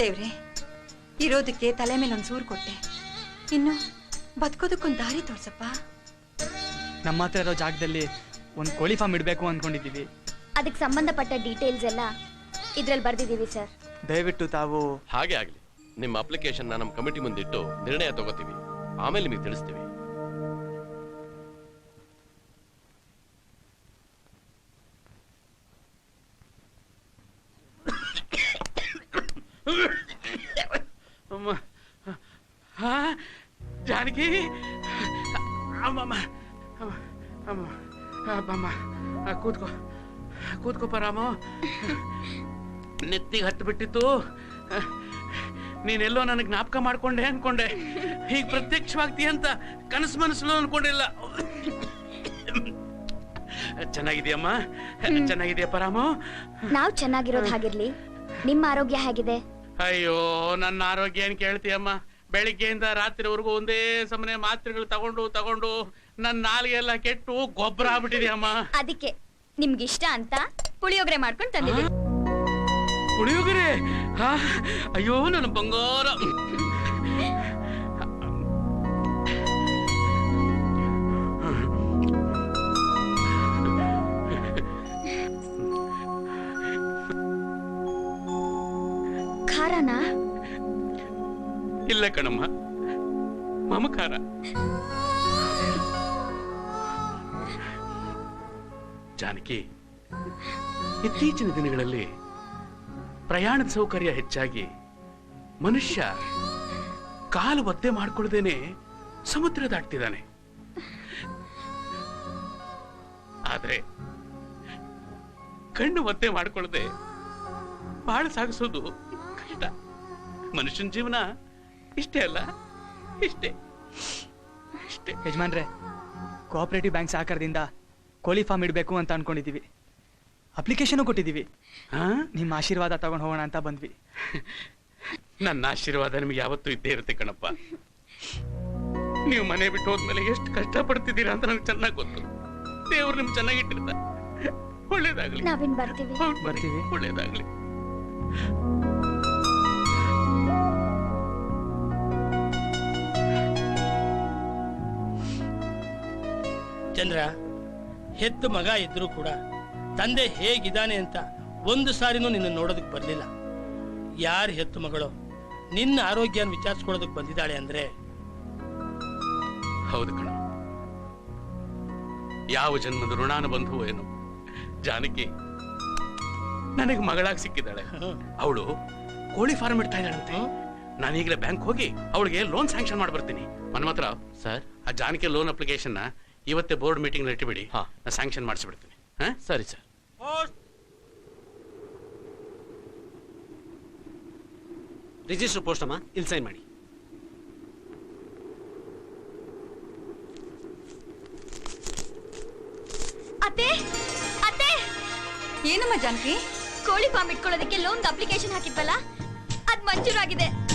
ದೇವ್ರೆ ಇರೋದಕ್ಕೆ ತಲೆ ಮೇಲೆ ಒಂದು ಸೂರು ಕೊಟ್ಟೆ. ಇನ್ನು ಬದುಕೋದಕ್ಕೊಂದು ದಾರಿ ತೋರ್ಸಪ್ಪ. ನಮ್ಮ ಹತ್ರ ಇರೋ ಜಾಗದಲ್ಲಿ ಒಂದು ಕೋಳಿ ಫಾರ್ಮ್ ಇಡಬೇಕು ಅಂದ್ಕೊಂಡಿದ್ದೀವಿ ಅದಕ್ಕೆ ಸಂಬಂಧಪಟ್ಟ ಡೀಟೇಲ್ಸ್ ಎಲ್ಲ ಇದ್ರಲ್ಲಿ ಬರ್ದಿದ್ದೀವಿ ಸರ್ ದಯವಿಟ್ಟು ತಾವು ಹಾಗೆ ಆಗ್ಲಿ. ನಿಮ್ಮ ಅಪ್ಲಿಕೇಶನ್ ನಮ್ಮ ಕಮಿಟಿ ಮುಂದಿಟ್ಟು ನಿರ್ಣಯ ತಗೋತೀವಿ. ಆಮೇಲೆ ನಿಮಗೆ ತಿಳಿಸ್ತೀವಿ ಅಮ್ಮ ಹಾ ಅಮ್ಮ ಅಮ್ಮಮ್ಮ ಆ, ಕೂತ್ಕೋ ಕೂತ್ಕೋಪ ರಾಮು ನೆತ್ತಿಗೆ ಹತ್ತು ಬಿಟ್ಟಿತ್ತು. ನೀನೆಲ್ಲೋ ನನಗೆ ಜ್ಞಾಪಕ ಮಾಡ್ಕೊಂಡೆ ಅನ್ಕೊಂಡೆ. ಹೀಗೆ ಪ್ರತ್ಯಕ್ಷವಾಗ್ತೀಯ ಅಂತ ಕನಸು ಮನಸ್ಸು ಅನ್ಕೊಂಡಿಲ್ಲ. ಚೆನ್ನಾಗಿದೆಯಮ್ಮ? ಚೆನ್ನಾಗಿದೆಯಪ್ಪ ರಾಮು ನಾವು ಚೆನ್ನಾಗಿರೋದು ಹಾಗಿರ್ಲಿ. ನಿಮ್ಮ ಆರೋಗ್ಯ ಹೇಗಿದೆ? ಅಯ್ಯೋ ನನ್ನ ಆರೋಗ್ಯ ಏನ್ ಕೇಳ್ತೀಯಮ್ಮ? ಬೆಳಿಗ್ಗೆಯಿಂದ ರಾತ್ರಿವರೆಗೂ ಒಂದೇ ಸಮನೆ ಮಾತ್ರೆಗಳು ತಗೊಂಡು ತಗೊಂಡು ನನ್ನ ನಾಲಿಗೆ ಎಲ್ಲ ಕೆಟ್ಟು ಗೊಬ್ಬರ ಆಗ್ಬಿಟ್ಟಿದೆ ಅಮ್ಮ ಅದಕ್ಕೆ ನಿಮ್ಗಿಷ್ಟ ಅಂತ ಪುಳಿಯೋಗರೆ ಮಾಡ್ಕೊಂಡು ತಂದಿದ್ದೀನಿ. ಪುಳಿಯೋಗರೆ? ಹಾ? ಅಯ್ಯೋ ನನ್ನ ಬಂಗಾರ. ಇಲ್ಲ ಕಣಮ್ಮ. ಮಮಕಾರ. ಜಾನಕಿ, ಇತ್ತೀಚಿನ ದಿನಗಳಲ್ಲಿ ಪ್ರಯಾಣದ ಸೌಕರ್ಯ ಹೆಚ್ಚಾಗಿ ಮನುಷ್ಯ ಕಾಲು ಒದ್ದೆ ಮಾಡ್ಕೊಳ್ದೇನೆ ಸಮುದ್ರ ದಾಟ್ತಿದ್ದಾನೆ. ಆದ್ರೆ ಕಣ್ಣು ಒದ್ದೆ ಮಾಡ್ಕೊಳ್ದೆ ಬಾಳ ಸಾಗಿಸೋದು ಮನುಷ್ಯನ ಜೀವನ ಇಷ್ಟೇ ಅಲ್ಲ? ಇಷ್ಟೇ. ಇಷ್ಟೇ ಯಜಮಾನ್ರೆ ಕೋಆಪರೇಟಿವ್ ಬ್ಯಾಂಕ್ ಸಹಕಾರದಿಂದ ಕೋಳಿ ಫಾರ್ಮ್ ಇಡಬೇಕು ಅಂತ ಅನ್ಕೊಂಡಿದ್ದೀವಿ ಅಪ್ಲಿಕೇಶನ್ ಕೊಟ್ಟಿದ್ದೀವಿ ಹಾ? ನಿಮ್ಮ ಆಶೀರ್ವಾದ ತಗೊಂಡು ಹೋಗೋಣ ಅಂತ ಬಂದ್ವಿ. ನನ್ನ ಆಶೀರ್ವಾದ ನಿಮಗೆ ಯಾವತ್ತೂ ಇದ್ದೇ ಇರುತ್ತೆ ಕಣಪ್ಪ. ನೀವು ಮನೆ ಬಿಟ್ಟು ಹೋದ್ಮೇಲೆ ಎಷ್ಟು ಕಷ್ಟ ಪಡ್ತಿದ್ದೀರಾ ಅಂತ ನನಗೆ ಚೆನ್ನಾಗಿ ಗೊತ್ತು. ದೇವ್ರು ನಿಮ್ಗೆ ಚೆನ್ನಾಗಿಟ್ಟಿರ್ತಾರೆ ಒಳ್ಳೇದಾಗ್ಲಿ. ನಾವಿನ್ ಬರ್ತೀವಿ. ಬರ್ತೀವಿ. ಒಳ್ಳೇದಾಗ್ಲಿ. ಚಂದ್ರ ಹೆತ್ತು ಮಗ ಇದ್ರೂ ಕೂಡ ತಂದೆ ಹೇಗಿದ್ದಾನೆ ಅಂತ ಒಂದು ಸಾರಿನೂ ನಿನ್ನ ನೋಡೋದಕ್ಕೆ ಬರಲಿಲ್ಲ. ಯಾರು ಹೆತ್ತು ಮಗಳು ನಿನ್ನ ಆರೋಗ್ಯನ ವಿಚಾರಿಸ್ಕೊಳ್ಳೋದಕ್ಕೆ ಬಂದಿದ್ದಾಳೆ ಅಂದ್ರೆ? ಹೌದು ಕಣ. ಯಾವ ಜನ್ಮದ ಋಣಾನುಬಂಧು ಏನು. ಜಾನಕಿ ನನಗೆ ಮಗಳಾಗಿ ಸಿಕ್ಕಿದ್ದಾಳೆ. ಅವಳು ಕೋಳಿ ಫಾರ್ಮ್ ಇಡ್ತಾ ಇದ್ದಾಳಂತೆ. ನಾನು ಈಗಲೇ ಬ್ಯಾಂಕ್ ಹೋಗಿ ಅವಳಿಗೆ ಲೋನ್ ಸ್ಯಾಂಕ್ಷನ್ ಮಾಡಿ ಬರ್ತೀನಿ ಮನ್ಮತ್ರ ಸರ್? ಆ ಜಾನಕಿ ಲೋನ್ ಅಪ್ಲಿಕೇಶನ್ ಇವತ್ತೇ ಬೋರ್ಡ್ ಮೀಟಿಂಗ್ ಇಟ್ಟುಬಿಡಿ ಹಾ. ನಾ ಸ್ಯಾಂಕ್ಷನ್ ಮಾಡಿಸ್ಬಿಡ್ತೀನಿ. ಹಾ? ಸರಿ ಸರ್. ರಿಜಿಸ್ಟರ್ ಪೋಸ್ಟ್ ಅಮ್ಮ. ಇಲ್ಲಿ ಸೈನ್ ಮಾಡಿ. ಅತ್ತೆ ಅತ್ತೆ. ಏನಮ್ಮ ಜಾನಕಿ? ಕೋಳಿ ಫಾರ್ಮ್ ಇಟ್ಕೊಳ್ಳೋದಕ್ಕೆ ಲೋನ್ ಅಪ್ಲಿಕೇಶನ್ ಹಾಕಿದ್ವಲ್ಲ? ಅದ್ ಮಂಜೂರಾಗಿದೆ.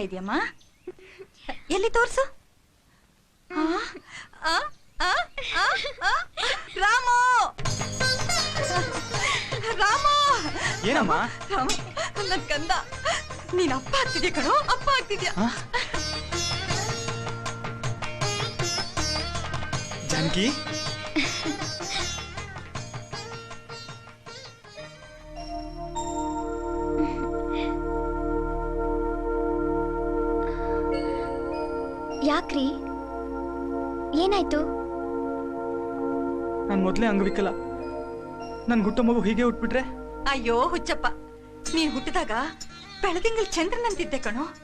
ಏನ್ ಇದೆಯಮ್ಮ? ಎಲ್ಲಿ ತೋರ್ಸು? ರಾಮು! ರಾಮು! ಏನಮ್ಮ? ರಾಮು ನನ್ ಕಂದ. ನೀನ್ ಅಪ್ಪ ಆಗ್ತಿದ್ಯಾ ಕಣೋ? ಅಪ್ಪ ಆಗ್ತಿದ್ಯಾ? ಜಾನಕಿ? ನಾನು ಮೊದಲೇ ಅಂಗವಿಕಲ. ನನ್ ಹುಟ್ಟೋ ಮಗು ಹೀಗೆ ಹುಟ್ಬಿಟ್ರೆ? ಅಯ್ಯೋ ಹುಚ್ಚಪ್ಪ. ನೀನ್ ಹುಟ್ಟಿದಾಗ ಬೆಳದಿಂಗಲ್ ಚಂದ್ರನಂತಿದ್ದೆ ಕಣೋ.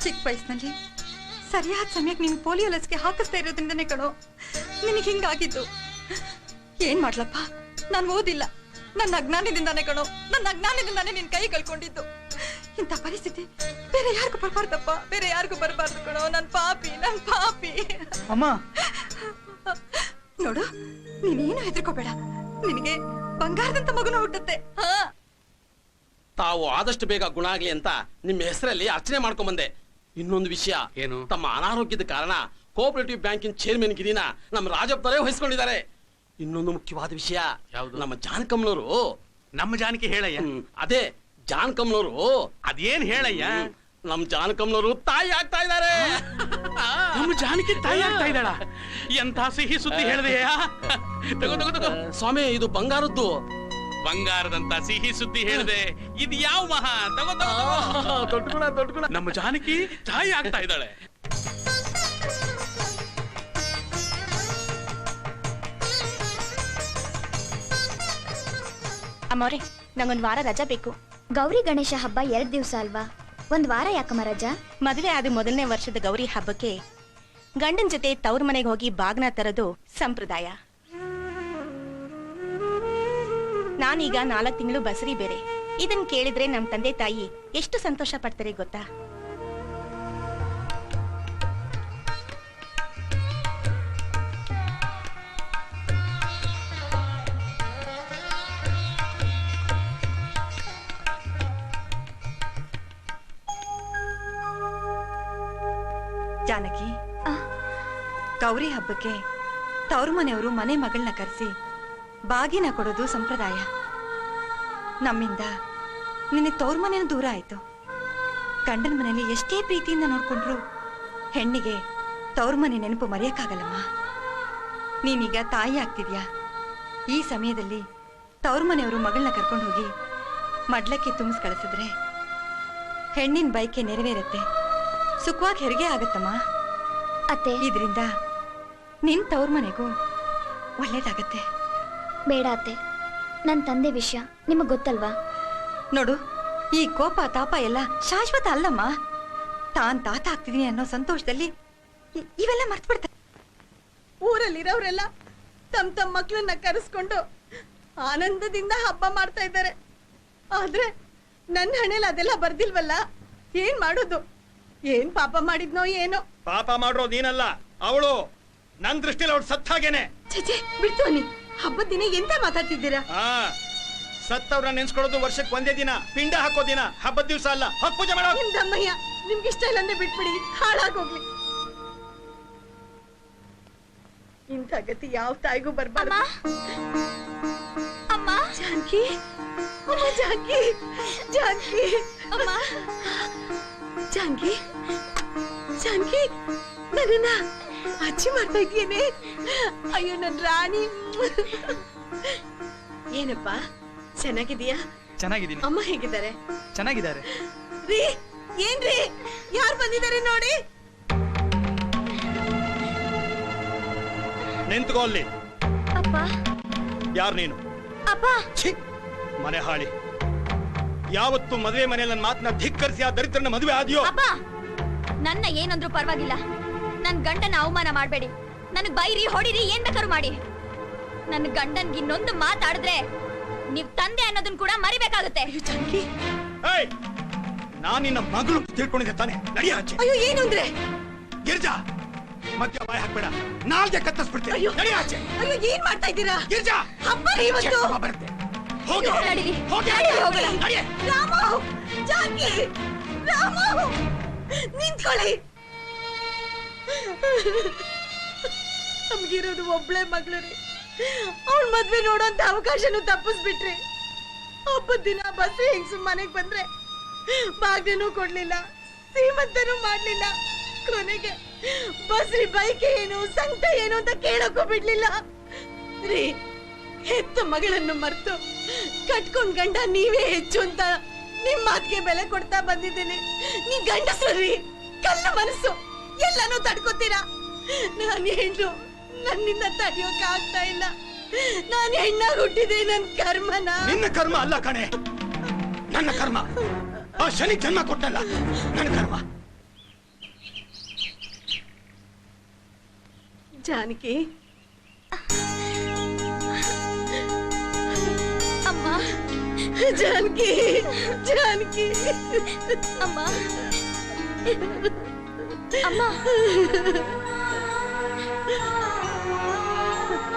ಚಿಕ್ಕ ವಯಸ್ಸಿನಲ್ಲಿ ಸರಿಯಾದ ಸಮಯಕ್ಕೆ ನೀನು ಪೋಲಿಯೋ ಲಸಿಕೆ ಹಾಕಿಸ್ತಾ ಇರೋದ್ರಿಂದನೇ ಕಣೋ. ನಿನಗೆ ಹಿಂಗಾಗಿದ್ದು. ಏನ್ ಮಾಡ್ಲಪ್ಪ? ನಾನು ಓದಿಲ್ಲ. ನನ್ನ ಅಜ್ಞಾನದಿಂದಾನೇ ಕಣೋ. ನನ್ನ ಅಜ್ಞಾನದಿಂದಾನೇ ನಿನ್ ಕೈ ಕಳ್ಕೊಂಡಿದ್ದು. ಇಂಥ ಪರಿಸ್ಥಿತಿ ಬೇರೆ ಯಾರಿಗೂ ಬರಬಾರ್ದಪ್ಪ. ಬೇರೆ ಯಾರಿಗೂ ಬರಬಾರ್ದು ಕಣೋ. ನನ್ ಪಾಪಿ ನನ್ ಪಾಪಿ. ಅಮ್ಮ ನೋಡು ನೀನೇನು ಹೆದರ್ಕೋಬೇಡ. ನಿನಗೆ ಬಂಗಾರದಂತ ಮಗನ ಹುಟ್ಟುತ್ತೆ. ಹಾ. ತಾವು ಆದಷ್ಟು ಬೇಗ ಗುಣ ಆಗ್ಲಿ ಅಂತ ನಿಮ್ಮ ಹೆಸರಲ್ಲಿ ಅರ್ಚನೆ ಮಾಡ್ಕೊಂಡ್ ಬಂದೆ. ಇನ್ನೊಂದು ವಿಷಯ. ಏನು? ತಮ್ಮ ಅನಾರೋಗ್ಯದ ಕಾರಣ ಕೋಆಪರೇಟಿವ್ ಬ್ಯಾಂಕಿನ ಚೇರ್ಮನ್ ಗಿರಿನ ನಮ್ಮ ರಾಜಪ್ಪರೇ ವಹಿಸ್ಕೊಂಡಿದ್ದಾರೆ. ಇನ್ನೊಂದು ಮುಖ್ಯವಾದ ವಿಷಯ. ಯಾವುದು? ನಮ್ಮ ಜಾನಕಮ್ಮನವರು ನಮ್ಮ ಜಾನಕಿ ಹೇಳಯ್ಯ. ಅದೇ ಜಾನಕಮ್ಮನವರು ಅದೇನ್ ಹೇಳಯ್ಯ? ನಮ್ ಜಾನಕಮ್ನವರು ತಾಯಿ ಆಗ್ತಾ ಇದ್ದಾರೆ. ನಮ್ಮ ಜಾನಕಿ ತಾಯಿ ಆಗ್ತಾ ಇದ್ದಾಳ. ಎಂತ ಸಿಹಿ ಸುದ್ದಿ ಹೇಳಿದೆಯಾ? ತಗೋ ತಗೋ ತಗೋ. ಸ್ವಾಮಿ ಇದು ಬಂಗಾರದ್ದು. ಬಂಗಾರದಂತ ಸಿಹಿ ಸುದ್ದಿ ಹೇಳಿದೆ. ಇದು ಯಾವ ಮಹಾ? ತಗೋ ತಗೋ ತಗೋ. ದೊಡ್ಡ ಗುಣ ದೊಡ್ಡ ಗುಣ. ನಮ್ಮ ಜಾನಕಿ ತಾಯಿ ಆಗ್ತಾ ಇದ್ದಾಳೆ. ಅಮ್ಮವ್ರೆ ನಂಗೊಂದ್ ವಾರ ರಜಾ ಬೇಕು. ಗೌರಿ ಗಣೇಶ ಹಬ್ಬ ಎರಡ್ ದಿವಸ ಅಲ್ವಾ? ಒಂದ್ ವಾರ ಯಾಕಮ್ಮ ರಜಾ? ಮದುವೆ ಆದ ಮೊದಲನೇ ವರ್ಷದ ಗೌರಿ ಹಬ್ಬಕ್ಕೆ ಗಂಡನ ಜೊತೆ ತವ್ರ ಮನೆಗೆ ಹೋಗಿ ಬಾಗ್ನ ತರೋದು ಸಂಪ್ರದಾಯ. ನಾನೀಗ ನಾಲ್ಕು ತಿಂಗಳು ಬಸರಿ ಬೇರೆ. ಇದನ್ ಕೇಳಿದ್ರೆ ನಮ್ ತಂದೆ ತಾಯಿ ಎಷ್ಟು ಸಂತೋಷ ಪಡ್ತಾರೆ ಗೊತ್ತಾ? ಜಾನಕಿ ಗೌರಿ ಹಬ್ಬಕ್ಕೆ ತವರು ಮನೆಯವರು ಮನೆ ಮಗಳನ್ನ ಕರೆಸಿ ಬಾಗಿನ ಕೊಡೋದು ಸಂಪ್ರದಾಯ. ನಮ್ಮಿಂದ ನಿನ್ನೆ ತವ್ರ ಮನೆಯೂ ದೂರ ಆಯ್ತು. ಗಂಡನ ಮನೆಯಲ್ಲಿ ಎಷ್ಟೇ ಪ್ರೀತಿಯಿಂದ ನೋಡ್ಕೊಂಡ್ರು ಹೆಣ್ಣಿಗೆ ತವ್ರ ಮನೆ ನೆನಪು ಮರೆಯಕ್ಕಾಗಲ್ಲಮ್ಮ. ನೀನೀಗ ತಾಯಿ ಆಗ್ತಿದ್ಯಾ? ಈ ಸಮಯದಲ್ಲಿ ತವ್ರ ಮನೆಯವರು ಮಗಳನ್ನ ಕರ್ಕೊಂಡು ಹೋಗಿ ಮಡ್ಲಕ್ಕೆ ತುಂಬಿಸ್ ಕಳಿಸಿದ್ರೆ ಹೆಣ್ಣಿನ ಬೈಕೆ ನೆರವೇರುತ್ತೆ. ಸುಖವಾಗಿ ಹೆರಿಗೆ ಆಗತ್ತಮ್ಮ. ಅತ್ತೆ. ಇದರಿಂದ ನಿನ್ ತವ್ರ ಮನೆಗೂ ಒಳ್ಳೇದಾಗತ್ತೆ. ಬೇಡ ಅತ್ತೆ. ನನ್ನ ತಂದೆ ವಿಷಯ ನಿಮಗೆ ಗೊತ್ತಲ್ವಾ? ನೋಡು ಈ ಕೋಪ ತಾಪ ಎಲ್ಲ ಶಾಶ್ವತ ಅಲ್ಲಮ್ಮ. ತಾನ್ ತಾತ ಆಗ್ತಿದೀನಿ ಅನ್ನೋ ಸಂತೋಷದಲ್ಲಿ ಇ- ಇವೆಲ್ಲ ಮರ್ತು ಬಿಡ್ತಾರೆ ಊರಲ್ಲಿರೋರೆಲ್ಲ ತಮ್ಮ ತಮ್ಮ ಮಕ್ಕಳನ್ನ ಕರೆಸ್ಕೊಂಡು ಆನಂದದಿಂದ ಹಬ್ಬ ಮಾಡ್ತಾ ಇದ್ದಾರೆ. ಆದ್ರೆ ನನ್ನ ಹಣೆಯಲ್ಲಿ ಅದೆಲ್ಲ ಬರ್ದಿಲ್ವಲ್ಲ? ಏನ್ ಮಾಡೋದು? ಏನ್ ಪಾಪ ಮಾಡಿದ್ನೋ ಏನೋ? ಪಾಪ ಮಾಡ್ರೋ ನೀನಲ್ಲ ಅವಳು ನನ್ ದೃಷ್ಟಿಲಿ ಅವಳು ಸತ್ತಾಗೇನೆ. ಛೆ ಬಿಡ್ತು ನೀ ಹಬ್ಬದ ದಿನ ಎಂತ ಮಾತಾಡ್ತಿದ್ದೀರಾ? ಆ ಸತ್ತವ್ರ ನೆನ್ಸ್ಕೊಳ್ಳೋದು ವರ್ಷಕ್ಕೆ ಒಂದೇ ದಿನ ಪಿಂಡ ಹಾಕೋ ದಿನ ಹಬ್ಬದ ದಿವಸ ಅಲ್ಲ. ಹೊಕ್ ಪೂಜೆ ಮಾಡೋ ನಿಮ್ ದಮ್ಮಯ್ಯ ನಿಮ್ಗೆ ಇಷ್ಟ ಇಲ್ಲ ಅಂದ್ರೆ ಬಿಟ್ಬಿಡಿ ಹಾಳಾಗೋಗ್ಲಿ ಇಂಥ ಗತಿ ಯಾವ ತಾಯಿಗೂ ಬರ್ಬಾರ್ದು. ಅಮ್ಮ. ಜಾನ್ಕಿ. ಅಮ್ಮ ಜಾನ್ಕಿ. ಜಾನ್ಕಿ. ಅಮ್ಮ. ಜಾನ್ಕಿ ಜಾನ್ಕಿ ನನ್ನನ್ನ ಅಚ್ಚಿ ಮಾಡ್ತಾ ಇದೇನೆ ಅಯ್ಯೋ ನನ್ನ ರಾಣಿ. ಏನಪ್ಪ ಚೆನ್ನಾಗಿದೀಯಾ ಚೆನ್ನಾಗಿದ್ದೀನಿ. ಅಮ್ಮ ಹೇಗಿದ್ದಾರೆ? ಚೆನ್ನಾಗಿದ್ದಾರೆ. ರೀ ಏನ್ರಿ ಯಾರು ಬಂದಿದ್ದಾರೆ ನೋಡಿ? ನಿಂತ್ಕೋ ಅಲ್ಲಿ. ಅಪ್ಪ. ಯಾರು ನೀನು? ಅಪ್ಪ. ಛೀ ಮನೆ ಹಾಳಿ. ಯಾವತ್ತು ಮದುವೆ ಮನೆಯಲ್ಲಿ ನನ್ನ ಮಾತನ್ನ ಧಿಕ್ಕರಿಸಿ ಆ ದರಿದ್ರನ ಮದುವೆ ಆದ್ಯೋ? ಅಪ್ಪ! ನನ್ನ ಏನಂದ್ರೂ ಪರವಾಗಿಲ್ಲ. ನನ್ ಗಂಡನ ಅವಮಾನ ಮಾಡಬೇಡಿ. ನನಗ್ ಬೈರಿ ಹೊಡಿರಿ ಏನ್ ಬೇಕಾದ್ರು ಮಾಡಿ. ನನ್ನ ಗಂಡನ್ಗೆ ಇನ್ನೊಂದು ಮಾತಾಡಿದ್ರೆ ನೀವ್ ತಂದೆ ಅನ್ನೋದನ್ನ ಕೂಡ ಮರಿಬೇಕಾಗುತ್ತೆ. ಏಯ್! ನಾನು ನಿನ್ನ ಮಗಳು ತಿಳ್ಕೊಂಡಿದ್ದೆ ತಾನೆ. ನಡಿ ಆಚೆ. ಅಯ್ಯೋ ಏನು ಅಂದ್ರೆ? ಗಿರ್ಜಾ! ಮಧ್ಯ ಬಾಯ್ ಹಾಕ್ಬೇಡ. ನಾಲ್ಗೆ ಕತ್ತರಿಸ್ಬಿಡ್ತೀನಿ. ನಡಿ ಆಚೆ. ಅಯ್ಯೋ ಏನ್ ಮಾಡ್ತಾ ಇದ್ದೀರಾ? ಗಿರ್ಜಾ! ಹಬ್ಬ ಇವತ್ತು ಬರುತ್ತೆ. ಹೋಗಿ. ನಡೀರಿ. ಹೋಗಿ. ನಡೀರಿ, ಹೋಗೋಣ. ನಡಿ. ರಾಮು ಜಾನ್ಕಿ ರಾಮು ನಿಂತ್ಕೊಳ್ಳಿ. ನಮ್ಗಿರೋದು ಒಬ್ಳೆ ಮಗಳು ರೀ. ಅವಳ ಮದ್ವೆ ನೋಡೋಂತ ಅವಕಾಶನು ತಪ್ಪಿಸ್ಬಿಟ್ರಿ. ಹಬ್ಬದ ದಿನ ಬಸ್ ಹೆಂಗ್ಸು ಮನೆಗ್ ಬಂದ್ರೆ ಬಾಗ್ನೂ ಕೊಡ್ಲಿಲ್ಲ ಸೀಮಂತನೂ ಮಾಡ್ಲಿಲ್ಲ. ಕೊನೆಗೆ ಬಸ್ರಿ ಬೈಕ್ ಏನು ಸಂಕಟ ಏನು ಅಂತ ಕೇಳಕ್ಕೂ ಬಿಡ್ಲಿಲ್ಲ. ರೀ ಹೆತ್ತ ಮಗಳನ್ನು ಮರ್ತು ಕಟ್ಕೊಂಡ್ ಗಂಡ ನೀವೇ ಹೆಚ್ಚು ಅಂತ ನಿಮ್ ಮಾತಿಗೆ ಬೆಲೆ ಕೊಡ್ತಾ ಬಂದಿದ್ದೀನಿ. ನೀ ಗಂಡ ಸರಿ ಕಲ್ಲ ಮನಸ್ಸು ಎಲ್ಲಾನು ತಡ್ಕೋತೀರಾ? ನಾನು ಹೆಣ್ಣು ನನ್ನಿಂದ ತಡೆಯೋಕೆ ಆಗ್ತಾ ಇಲ್ಲ. ನಾನು ಹೆಣ್ಣಾಗಿ ಹುಟ್ಟಿದೆ ನನ್ ಕರ್ಮನ. ನಿನ್ನ ಕರ್ಮ ಅಲ್ಲ ಕಣೆ. ನನ್ನ ಕರ್ಮ. ಆ ಶನಿ ಜನ್ಮ ಕೊಟ್ಟಲ್ಲ ನನ್ನ ಕರ್ಮ. ಜಾನಕಿ ಜಾನಕಿ ಜಾನಕಿ. ಅಮ್ಮ. ಅಮ್ಮ.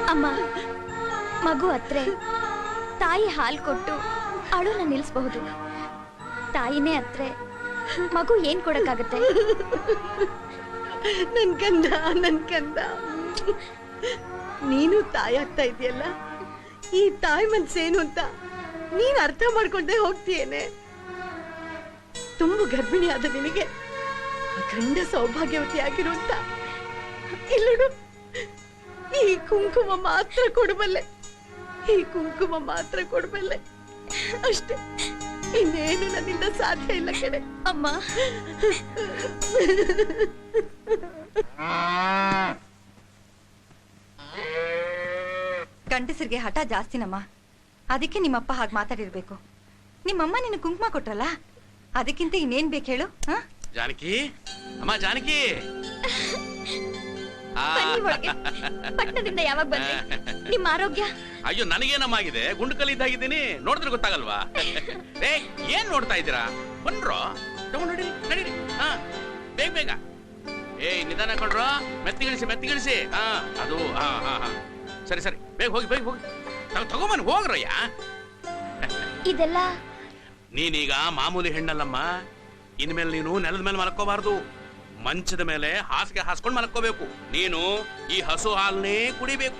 ಅಮ್ಮ ಮಗು ಅತ್ರೆ ತಾಯಿ ಹಾಲು ಕೊಟ್ಟು ಅಳುನ ನಿಲ್ಲಿಸಬಹುದು ತಾಯಿನೇ ಅತ್ರೆ ಮಗು ಏನ್ ಕೊಡಕ್ಕಾಗತ್ತೆ? ನನ್ ಕಂದ ನನ್ ಕಂದ. ನೀನು ತಾಯಿ ಆಗ್ತಾ ಇದೆಯಲ್ಲ? ಈ ತಾಯಿ ಮನ್ಸೇನು ಅಂತ ನೀನ್ ಅರ್ಥ ಮಾಡ್ಕೊಂಡೆ ಹೋಗ್ತೀಯೇನೆ? ತುಂಬ ಗರ್ಭಿಣಿ ಆದ ನಿನಗೆ ಅಖಂಡ ಸೌಭಾಗ್ಯವತಿ ಆಗಿರುವಂತ ಇಲ್ಲಡು ಈ ಕುಂಕುಮ ಮಾತ್ರ ಕೊಡಬಲ್ಲೆ, ಈ ಕುಂಕುಮ ಮಾತ್ರ ಕೊಡಬಲ್ಲೆ. ಅಷ್ಟೇ, ಇನ್ನೇನು ನನ್ನಿಂದ ಸಾಧ್ಯ ಇಲ್ಲ ಕಡೆ ಅಮ್ಮ. ಗಂಡಸರಿಗೆ ಹಠ ಜಾಸ್ತಿನಮ್ಮ. ಅದಕ್ಕೆ ನಿಮ್ಮಪ್ಪ ಹಾಗೆ ಮಾತಾಡಿರ್ಬೇಕು. ನಿಮ್ಮಮ್ಮ ನಿನ್ನ ಕುಂಕುಮ ಕೊಟ್ರಲ್ಲ ಅದಕ್ಕಿಂತ ಇನ್ನೇನ್ ಬೇಕು ಹೇಳು ಹಾ? ಜಾನಕಿ ಅಮ್ಮ ಜಾನಕಿ. ಆ, ಬನ್ನಿ ಒಳಗೆ. ಪಟ್ಟಣದಿಂದ ಯಾವಾಗ ಬಂದ್ರಿ? ನಿಮ್ಮ ಆರೋಗ್ಯ? ಅಯ್ಯೋ ನನಗೇನಮ್ಮ ಆಗಿದೆ? ಗುಂಡು ಕಲ್ಲಿದ್ದಾಗಿದ್ದೀನಿ ನೋಡಿದ್ರೆ ಗೊತ್ತಾಗಲ್ವಾ? ಏ ಏನ್ ನೋಡ್ತಾ ಇದ್ದೀರಾ? ಬನ್ರೋ ತಗೊಂಡ್ ನಡೀರಿ ಹಾ ಬೇಗ ಬೇಗ. ಏ ನಿಧಾನ ಕೊಡ್ರೋ ಮೆತ್ತಿಗಿಳಿಸಿ ಮೆತ್ತಿಗಿಳಿಸಿ. ಹಾ ಅದು ಹಾ ಹಾ ಹಾ. ಸರಿ ಸರಿ ಬೇಗ ಹೋಗಿ ಬೇಗ ಹೋಗಿ. ತಗೊ- ತಗೊಂಬನ್ನಿ ಹೋಗ್ರಯ್ಯ? ಇದೆಲ್ಲ? ನೀನೀಗ ಮಾಮೂಲಿ ಹೆಣ್ಣಲ್ಲಮ್ಮ. ಇನ್ಮೇಲೆ ನೀನು ನೆಲದ ಮೇಲೆ ಮಲ್ಕೋಬಾರ್ದು. ಮಂಚದ ಮೇಲೆ ಹಾಸಿಗೆ ಹಾಸ್ಕೊಂಡು ಮಲ್ಕೋಬೇಕು. ನೀನು ಈ ಹಸು ಹಾಲನ್ನೇ ಕುಡಿಬೇಕು.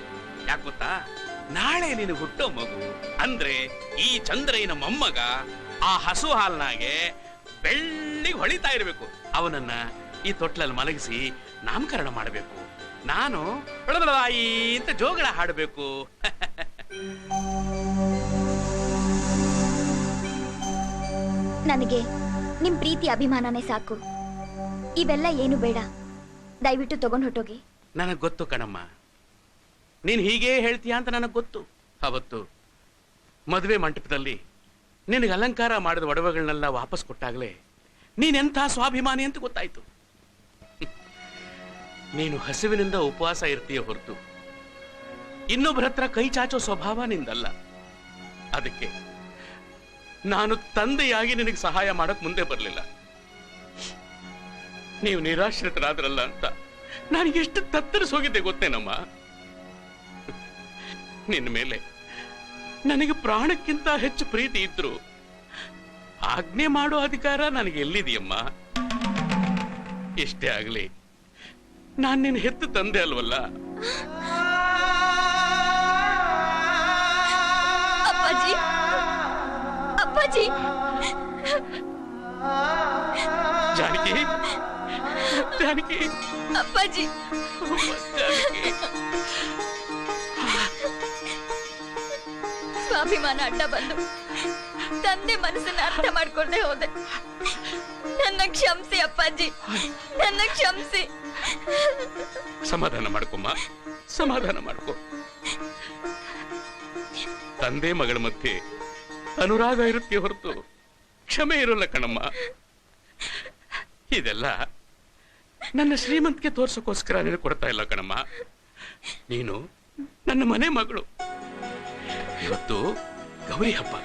ಯಾಕೆ ಗೊತ್ತಾ? ನಾಳೆ ನೀನು ಹುಟ್ಟೋ ಮಗು. ಅಂದ್ರೆ ಈ ಚಂದ್ರಯ್ಯನ ಮೊಮ್ಮಗ ಆ ಹಸು ಹಾಲ್ನಾಗೆ ಬೆಳ್ಳಿಗೆ ಹೊಳಿತಾ ಇರಬೇಕು. ಅವನನ್ನ ಈ ತೊಟ್ಲಲ್ಲಿ ಮಲಗಿಸಿ ನಾಮಕರಣ ಮಾಡಬೇಕು. ನಾನು ಅಂತ ಜೋಗಳ ಹಾಡಬೇಕು. ನನಗೆ ನಿಮ್ ಪ್ರೀತಿ ಅಭಿಮಾನನೇ ಸಾಕು. ಇವೆಲ್ಲ ಏನು ಬೇಡ. ದಯವಿಟ್ಟು ತಗೊಂಡ್ ಹೊಟ್ಟೋಗಿ ನನಗ್ ಗೊತ್ತು ಕಣಮ್ಮ. ನೀನ್ ಹೀಗೇ ಹೇಳ್ತೀಯ ಅಂತ ನನಗ್ ಗೊತ್ತು. ಅವತ್ತು ಮದುವೆ ಮಂಟಪದಲ್ಲಿ ನಿನಗೆ ಅಲಂಕಾರ ಮಾಡಿದ ಒಡವೆಗಳನ್ನೆಲ್ಲ ವಾಪಸ್ ಕೊಟ್ಟಾಗಲೇ ನೀನೆಂಥ ಸ್ವಾಭಿಮಾನಿ ಅಂತ ಗೊತ್ತಾಯ್ತು. ನೀನು ಹಸಿವಿನಿಂದ ಉಪವಾಸ ಇರ್ತೀಯ ಹೊರತು. ಇನ್ನೊಬ್ಬರ ಹತ್ರ ಕೈ ಚಾಚೋ ಸ್ವಭಾವ ನಿಂದಲ್ಲ ಅದಕ್ಕೆ ನಾನು ತಂದೆಯಾಗಿ ನಿನಗೆ ಸಹಾಯ ಮಾಡಕ್ ಮುಂದೆ ಬರಲಿಲ್ಲ. ನೀವು ನಿರಾಶ್ರಿತರಾದ್ರಲ್ಲ ಅಂತ ನಾನು ಎಷ್ಟು ತತ್ತರಿಸೋಗಿದ್ದೆ ಗೊತ್ತೇನಮ್ಮ? ನಿನ್ನ ಮೇಲೆ ನನಗೆ ಪ್ರಾಣಕ್ಕಿಂತ ಹೆಚ್ಚು ಪ್ರೀತಿ ಇದ್ರು ಆಜ್ಞೆ ಮಾಡೋ ಅಧಿಕಾರ ನನಗೆ ಎಲ್ಲಿದೆಯಮ್ಮ? ಎಷ್ಟೇ ಆಗಲಿ, ನಾನು ನಿನ್ನ ಹೆತ್ತು ತಂದೆ ಅಲ್ವಲ್ಲ? ಜಾನಕಿ ಅಪ್ಪಾಜಿ. ಜಾನಕಿ ಸ್ವಾಭಿಮಾನ ಅಡ್ಡ ಬಂದು ತಂದೆ ಮನಸ್ಸನ್ನ ಅರ್ಥ ಮಾಡ್ಕೊಂಡೇ ಹೋದೆ. ನನ್ನ ಕ್ಷಮಿಸಿ ಅಪ್ಪಾಜಿ. ನನ್ನ ಕ್ಷಮಿಸಿ. ಸಮಾಧಾನ ಮಾಡ್ಕೊಮ್ಮ ಸಮಾಧಾನ ಮಾಡ್ಕೊ. ತಂದೆ ಮಗಳ ಮಧ್ಯೆ ಅನುರಾಗ ಇರುತ್ತೆ ಹೊರತು ಕ್ಷಮೆ ಇರೋಲ್ಲ ಕಣಮ್ಮ. ಇದೆಲ್ಲ ನನ್ನ ಶ್ರೀಮಂತಿಗೆ ತೋರ್ಸಕ್ಕೋಸ್ಕರ ನೀನು ಕೊಡ್ತಾ ಇಲ್ಲ ಕಣಮ್ಮ. ನೀನು ನನ್ನ ಮನೆ ಮಗಳು. ಇವತ್ತು ಗೌರಿ ಹಬ್ಬ.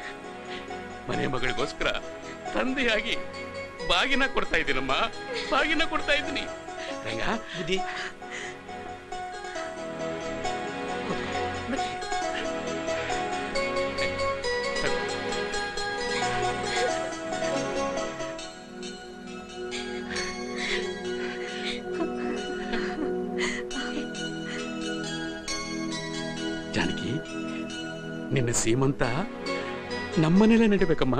ಮನೆ ಮಗಳಿಗೋಸ್ಕರ ತಂದೆಯಾಗಿ ಬಾಗಿನ ಕೊಡ್ತಾ ಇದ್ದೀನಮ್ಮ. ಬಾಗಿನ ಕೊಡ್ತಾ ಇದ್ದೀನಿ. ಹೆಂಗ ನಿನ್ನ ಸೀಮಂತ ನಮ್ಮನೇಲೆ ನಡಿಬೇಕಮ್ಮ.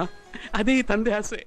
ಅದೇ ತಂದೆ ಆಸೆ.